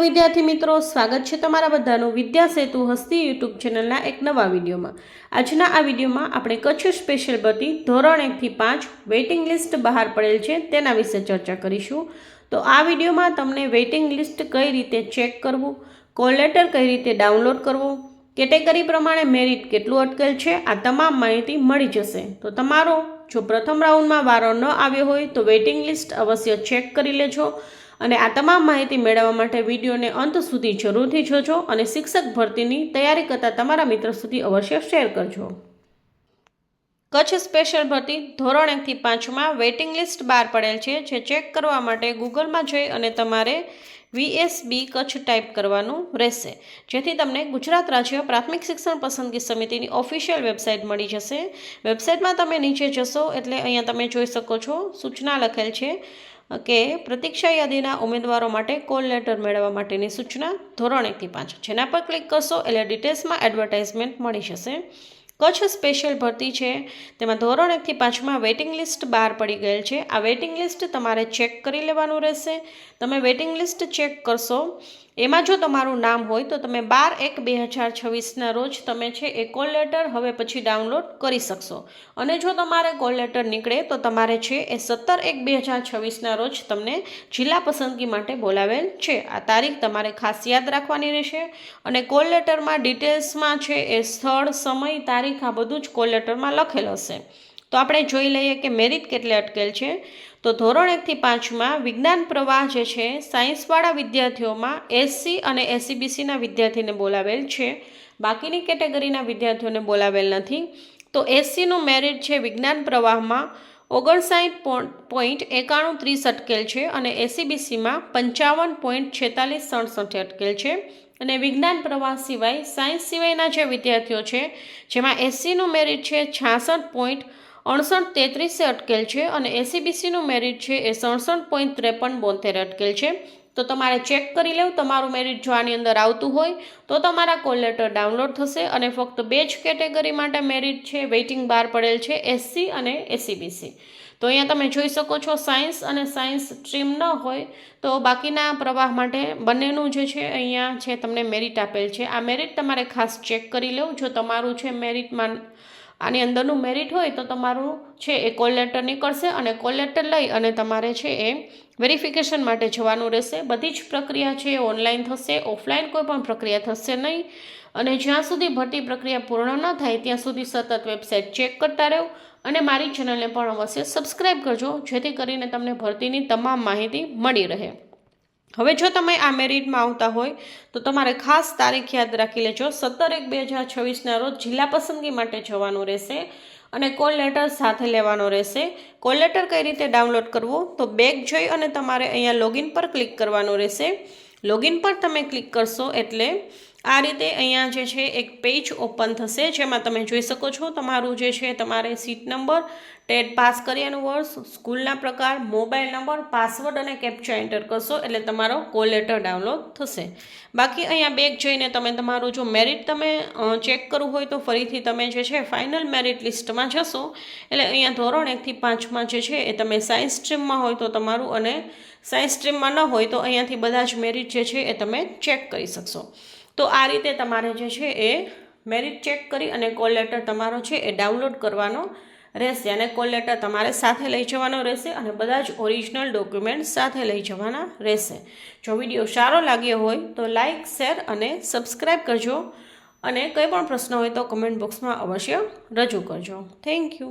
વિદ્યાર્થી મિત્રો, સ્વાગત છે તમારા બધાનું વિદ્યા સેતુ હસ્તી યુટ્યુબ ચેનલના એક નવા વિડીયોમાં. આજના આ વિડીયોમાં આપણે કચ્છ સ્પેશિયલ ભરતી ધોરણ એકથી પાંચ વેઇટિંગ લિસ્ટ બહાર પડેલ છે, તેના વિશે ચર્ચા કરીશું. તો આ વિડીયોમાં તમને વેઇટિંગ લિસ્ટ કઈ રીતે ચેક કરવું, કોલ લેટર કઈ રીતે ડાઉનલોડ કરવું, કેટેગરી પ્રમાણે મેરિટ કેટલું અટકેલ છે, આ તમામ માહિતી મળી જશે. તો તમારો જો પ્રથમ રાઉન્ડમાં વારો ન આવ્યો હોય તો વેઇટિંગ લિસ્ટ અવશ્ય ચેક કરી લેજો. અને આ તમામ માહિતી મેળવવા માટે વિડીયોને અંત સુધી જરૂરથી જોજો અને શિક્ષક ભરતીની તૈયારી કરતા તમારા મિત્રો સુધી અવશ્ય શેર કરજો. કચ્છ સ્પેશિયલ ભરતી ધોરણ એકથી પાંચમાં વેઇટિંગ લિસ્ટ બહાર પડેલ છે, જે ચેક કરવા માટે ગૂગલમાં જઈ અને તમારે વીએસબી કચ્છ ટાઈપ કરવાનું રહેશે. જેથી તમને ગુજરાત રાજ્ય પ્રાથમિક શિક્ષણ પસંદગી સમિતિની ઓફિશિયલ વેબસાઇટ મળી જશે. વેબસાઇટમાં તમે નીચે જશો એટલે અહીંયા તમે જોઈ શકો છો, સૂચના લખેલ છે કે પ્રતીક્ષા યાદીના ઉમેદવારો માટે કોલ લેટર મેળવવા માટેની સૂચના ધોરણ એકથી પાંચ. જેના પર ક્લિક કરશો એટલે ડિટેલ્સમાં એડવર્ટાઇઝમેન્ટ મળી જશે. કચ્છ સ્પેશિયલ ભરતી છે. તેમાં ધોરણ એકથી પાંચમાં વેઇટિંગ લિસ્ટ બહાર પડી ગયેલ છે. આ વેઇટિંગ લિસ્ટ તમારે ચેક કરી લેવાનું રહેશે. તમે વેઇટિંગ લિસ્ટ ચેક કરશો એમાં જો તમારું નામ હોય તો તમે બાર એક બે હજાર છવ્વીસના રોજ તમે છે એ કોલ લેટર હવે પછી ડાઉનલોડ કરી શકશો. અને જો તમારે કોલ લેટર નીકળે તો તમારે છે એ સત્તર એક બે હજાર છવ્વીસના રોજ તમને જિલ્લા પસંદગી માટે બોલાવેલ છે. આ તારીખ તમારે ખાસ યાદ રાખવાની રહેશે. અને કોલ લેટરમાં ડિટેલ્સમાં છે એ સ્થળ, સમય, તારીખ આ બધું જ કોલ લેટરમાં લખેલ હશે. તો આપણે જોઈ લઈએ કે મેરિટ કેટલે અટકેલ છે. તો ધોરણ એકથી પાંચમાં વિજ્ઞાન પ્રવાહ જે છે, સાયન્સવાળા વિદ્યાર્થીઓમાં એસસી અને એસસીબીસીના વિદ્યાર્થીને બોલાવેલ છે. બાકીની કેટેગરીના વિદ્યાર્થીઓને બોલાવેલ નથી. તો એસસીનું મેરિટ છે વિજ્ઞાન પ્રવાહમાં ઓગણસાઠ પોઈન્ટ એકાણું ત્રીસ અટકેલ છે અને એસીબીસીમાં પંચાવન પોઈન્ટ છેતાલીસ સડસઠ અટકેલ છે. અને વિજ્ઞાન પ્રવાહ સિવાય સાયન્સ સિવાયના જે વિદ્યાર્થીઓ છે, જેમાં એસસીનું મેરિટ છે છાસઠ પોઈન્ટ અડસઠ તેત્રીસે અટકેલ છે અને એસીબીસીનું મેરિટ છે એ સડસઠ પોઈન્ટ ત્રેપન બોતેર અટકેલ છે. તો તમારે ચેક કરી લેવું, તમારું મેરિટ જો આની અંદર આવતું હોય તો તમારા કોલ લેટર ડાઉનલોડ થશે અને ફક્ત બે જ કેટેગરી માટે મેરિટ છે, વેઇટિંગ બહાર પડેલ છે, એસસી અને એસીબીસી તો અહીંયા તમે જોઈ શકો છો, સાયન્સ અને સાયન્સ સ્ટ્રીમ ન હોય તો બાકીના પ્રવાહ માટે બંનેનું જે છે અહીંયા છે, તમને મેરિટ આપેલ છે. આ મેરિટ તમારે ખાસ ચેક કરી લેવું, જો તમારું છે મેરિટમાં આની અંદરનું મેરિટ હોય તો તમારું છે એ કોલ લેટર નીકળશે અને કોલ લેટર લઈ અને તમારે છે એ વેરિફિકેશન માટે જવાનું રહેશે. બધી જ પ્રક્રિયા છે એ ઓનલાઈન થશે ઓફલાઈન કોઈ પણ પ્રક્રિયા થશે નહીં. અને જ્યાં સુધી ભરતી પ્રક્રિયા પૂર્ણ ન થાય ત્યાં સુધી સતત વેબસાઇટ ચેક કરતા રહેવું અને મારી ચેનલને પણ અવશ્ય સબસ્ક્રાઈબ કરજો, જેથી કરીને તમને ભરતીની તમામ માહિતી મળી રહે. હવે જો તમે આ મેરિટમાં આવતા હોય, તો તમારે ખાસ તારીખ યાદ રાખી લેજો. સત્તર એક બે હજાર છવ્વીસના રોજ જિલ્લા પસંદગી માટે જવાનું રહેશે અને કોલ લેટર સાથે લેવાનો રહેશે. કોલ લેટર કઈ રીતે ડાઉનલોડ કરવો? તો બેગ જઈ અને તમારે અહીંયા લોગિન પર ક્લિક કરવાનું રહેશે. લોગિન પર તમે ક્લિક કરશો એટલે આ રીતે અહીંયા જે છે એક પેજ ઓપન થશે, જેમાં તમે જોઈ શકો છો તમારું જે છે તમારે સીટ નંબર, ટેટ પાસ કર્યાનું વર્ષ, સ્કૂલના પ્રકાર, મોબાઈલ નંબર, પાસવર્ડ અને કેપ્ચા એન્ટર કરશો એટલે તમારો કોલ લેટર ડાઉનલોડ થશે. બાકી અહીંયા બેગ જઈને તમે તમારું જો મેરિટ તમે ચેક કરવું હોય તો ફરીથી તમે જે છે ફાઇનલ મેરિટ લિસ્ટમાં જશો. એટલે અહીંયા ધોરણ એકથી પાંચમાં જે છે એ તમે સાયન્સ સ્ટ્રીમમાં હોય તો તમારું અને સાયન્સ સ્ટ્રીમમાં ન હોય તો અહીંયાથી બધા જ મેરિટ જે છે એ તમે ચેક કરી શકશો. તો આ રીતે તમારે જે છે એ મેરિટ ચેક કરી અને કોલ લેટર તમારો છે એ ડાઉનલોડ કરવાનો રહેશે અને કોલ લેટર તમારે સાથે લઈ જવાનો રહેશે અને બધા જ ઓરિજિનલ ડોક્યુમેન્ટ સાથે લઈ જવાના રહેશે. જો વીડિયો સારો લાગ્યો હોય તો લાઇક શેર અને સબસ્ક્રાઈબ કરજો અને કંઈ પણ પ્રશ્ન હોય તો કમેન્ટ બોક્સમાં અવશ્ય રજૂ કરજો. Thank you